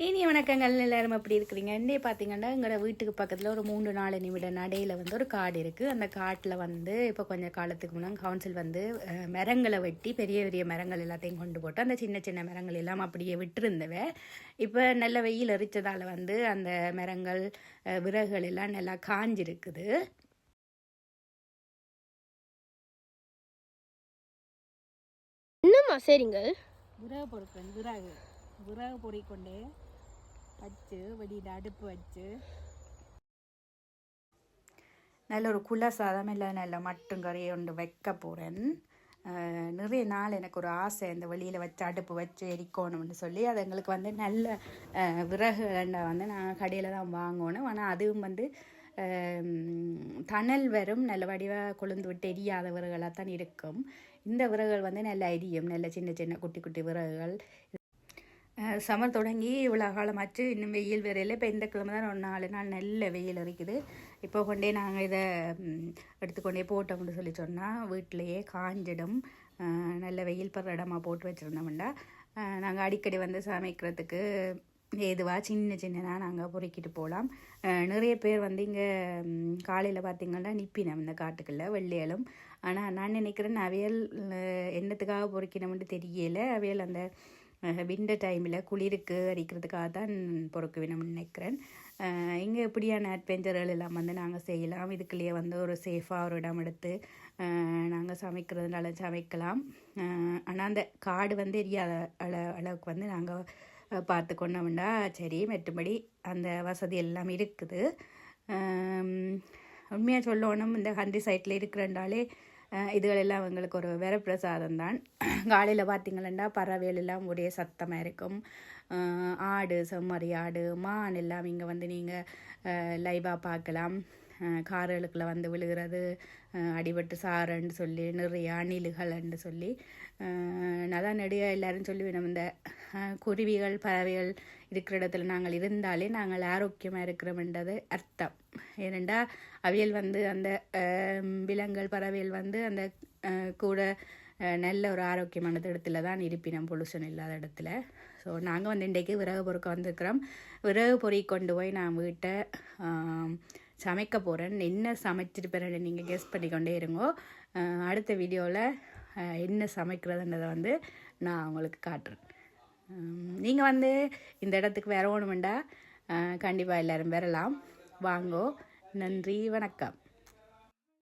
இனிய வணக்கங்கள் எல்லாரும் எப்படி இருக்கிறீங்க? இன்னே பார்த்தீங்கன்னா எங்களோட வீட்டுக்கு பக்கத்தில் ஒரு மூன்று நாலு நிமிட நடையில் வந்து ஒரு காடு இருக்குது அந்த காட்டில் வந்து இப்போ கொஞ்சம் காலத்துக்கு முன்னாடி கவுன்சில் வந்து மரங்களை வெட்டி பெரிய பெரிய மரங்கள் எல்லாத்தையும் கொண்டு போட்டு அந்த சின்ன சின்ன மரங்கள் எல்லாம் அப்படியே விட்டுருந்தவ இப்போ நல்ல வெயில் எரிச்சதால் வந்து அந்த மரங்கள் விறகுகள் எல்லாம் நல்லா காஞ்சிருக்குது. என்னம்மா சரிங்க விறகு பொறுக்கிறேன் விறகு. விறகு கொண்டு வச்சு வெளியில் அடுப்பு வச்சு. நல்ல ஒரு குல சாதம் இல்லை நல்ல மட்டும் கறியை ஒன்று வைக்க போகிறேன் நிறைய நாள் எனக்கு ஒரு ஆசை இந்த வெளியில் வச்சு அடுப்பு வச்சு எரிக்கணும்னு சொல்லி அது எங்களுக்கு வந்து நல்ல விறகு எண்ணெய் வந்து நான் கடையில் தான் வாங்கணும். ஆனால் அதுவும் வந்து தணல் வரும் நல்ல வடிவாக கொழுந்து விட்டு எரியாத விறகுகளாக தான் இருக்கும். இந்த விறகுகள் வந்து நல்லா எரியும். நல்ல சின்ன சின்ன குட்டி குட்டி விறகுகள். சமர் தொடங்கி இவ்வளோ காலமாச்சு. இன்னும் வெயில் வரையில இப்போ இந்த கிழமை தான் ஒரு நாலு நாள் நல்ல வெயில் இருக்குது இப்போ கொண்டே நாங்கள் இதை எடுத்துக்கொண்டே போட்டோம்னு சொல்லி சொன்னால் வீட்டிலையே காஞ்சிடும். நல்ல வெயில் படுற இடமா போட்டு வச்சுருந்தோம்டா. நாங்கள் அடிக்கடி வந்து சமைக்கிறதுக்கு ஏதுவாக சின்ன சின்னதாக நாங்கள் பொறுக்கிட்டு போகலாம் நிறைய பேர் வந்து இங்கே காலையில் பார்த்திங்கன்னா நிற்பினோம் இந்த காட்டுக்குள்ள வெள்ளையலும். ஆனால் நான் நினைக்கிறேன் அவையல் என்னத்துக்காக பொறுக்கினோம்னு தெரியலை. அவியல் அந்த விண்டர் டைமில் குளிருக்கு அடிக்கிறதுக்காக தான் பொறுக்குவினம்னு நினைக்கிறேன். இங்கே எப்படியான அட்வென்ச்சர்கள் எல்லாம் வந்து நாங்கள் செய்யலாம்? இதுக்குள்ளேயே வந்து ஒரு சேஃபாக ஒரு இடம் எடுத்து நாங்கள் சமைக்கிறதுனால சமைக்கலாம். ஆனால் அந்த காடு வந்து எரியாத அள அளவுக்கு வந்து நாங்கள் பார்த்து கொண்டோம்னா சரி மற்றபடி அந்த வசதி எல்லாம் இருக்குது. உண்மையாக சொல்லணும் இந்த கண்ட்ரி சைட்டில் இருக்கிறண்டாலே இதுகளெல்லாம் எங்களுக்கு ஒரு வரப்பிரசாதம் தான் காலையில் பார்த்தீங்களா பறவைகள் எல்லாம் ஒரே சத்தமாக இருக்கும். ஆடு செம்மறி ஆடு மான் எல்லாம் இங்கே வந்து நீங்கள் லைவாக பார்க்கலாம். கார்களுக்குள்ள வந்து விழுகிறது அடிபட்டு சாரன்னு சொல்லி நிறைய அணில்கள்னு சொல்லி நல்லா நான் தான் எல்லாரும் சொல்லி நம்ம இந்த குருவிகள் பறவைகள் இருக்கிற இடத்துல நாங்கள் இருந்தாலே நாங்கள் ஆரோக்கியமாக இருக்கிறோம்ன்றது அர்த்தம். ஏனெண்டா அவியல் வந்து அந்த விலங்குகள் பறவைகள் வந்து அந்த கூட நல்ல ஒரு ஆரோக்கியமான இடத்துல தான் இருப்பினம் பொல்யூஷன் இல்லாத இடத்துல. ஸோ நாங்கள் வந்து இன்றைக்கு விறகு பொறுக்க வந்திருக்கிறோம். விறகு பொறி கொண்டு போய் நான் வீட்டை சமைக்க போகிறேன் என்ன சமைச்சிருப்பேன்னு நீங்கள் கெஸ் பண்ணிக்கொண்டே இருங்கோ. அடுத்த வீடியோவில் என்ன சமைக்கிறதுன்றதை வந்து நான் உங்களுக்கு காட்டுறேன். நீங்கள் வந்து இந்த இடத்துக்கு வரணுமெண்டா கண்டிப்பாக எல்லோரும் வரலாம். வாங்கோ. நன்றி வணக்கம்.